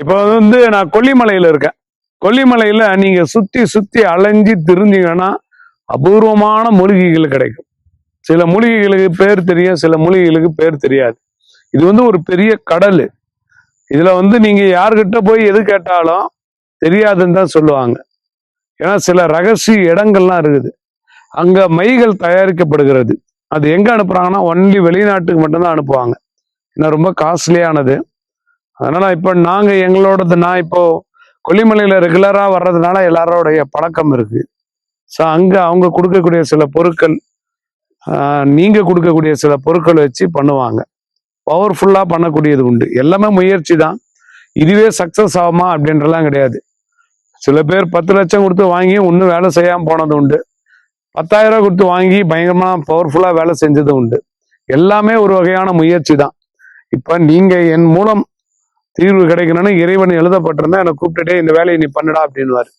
இப்போ வந்து நான் கொல்லிமலையில இருக்கேன். கொல்லிமலையில நீங்க சுத்தி சுத்தி அலைஞ்சி திரிஞ்சிங்கன்னா அபூர்வமான மூலிகைகள் கிடைக்கும். சில மூலிகைகளுக்கு பேர் தெரியும் சில மூலிகைகளுக்கு பேர் தெரியாது. இது வந்து ஒரு பெரிய கடல். இதுல வந்து நீங்க யார்கிட்ட போய் எது கேட்டாலும் தெரியாதுன்னு தான் சொல்லுவாங்க. ஏன்னா சில ரகசிய இடங்கள்லாம் இருக்குது. அங்க மைகள் தயாரிக்கப்படுகிறது. அது எங்க அனுப்புறாங்கன்னா ஒன்லி வெளிநாட்டுக்கு மட்டும்தான் அனுப்புவாங்க. ஏன்னா ரொம்ப காஸ்ட்லியானது. அதனால இப்ப நாங்க எங்களோடது நான் இப்போ கொல்லிமலையில ரெகுலரா வர்றதுனால எல்லாரோடைய பழக்கம் இருக்கு. ஸோ அங்க அவங்க கொடுக்கக்கூடிய சில பொருட்கள் நீங்கள் நீங்க கொடுக்கக்கூடிய சில பொருட்கள் வச்சு பண்ணுவாங்க. பவர்ஃபுல்லா பண்ணக்கூடியது உண்டு. எல்லாமே முயற்சி தான். இதுவே சக்சஸ் ஆகுமா அப்படின்றலாம் கிடையாது. சில பேர் பத்து லட்சம் கொடுத்து வாங்கி ஒன்றும் வேலை செய்யாமல் போனது உண்டு. பத்தாயிரம் ரூபா கொடுத்து வாங்கி பயங்கரமா பவர்ஃபுல்லா வேலை செஞ்சது உண்டு. எல்லாமே ஒரு வகையான முயற்சி தான். இப்ப நீங்க என் மூலம் தீர்வு கிடைக்கணும்னு இறைவன் எழுதப்பட்டிருந்தா என்னை கூப்பிட்டுட்டே இந்த வேலையை நீ பண்ணுடா அப்படின்னுவாரு.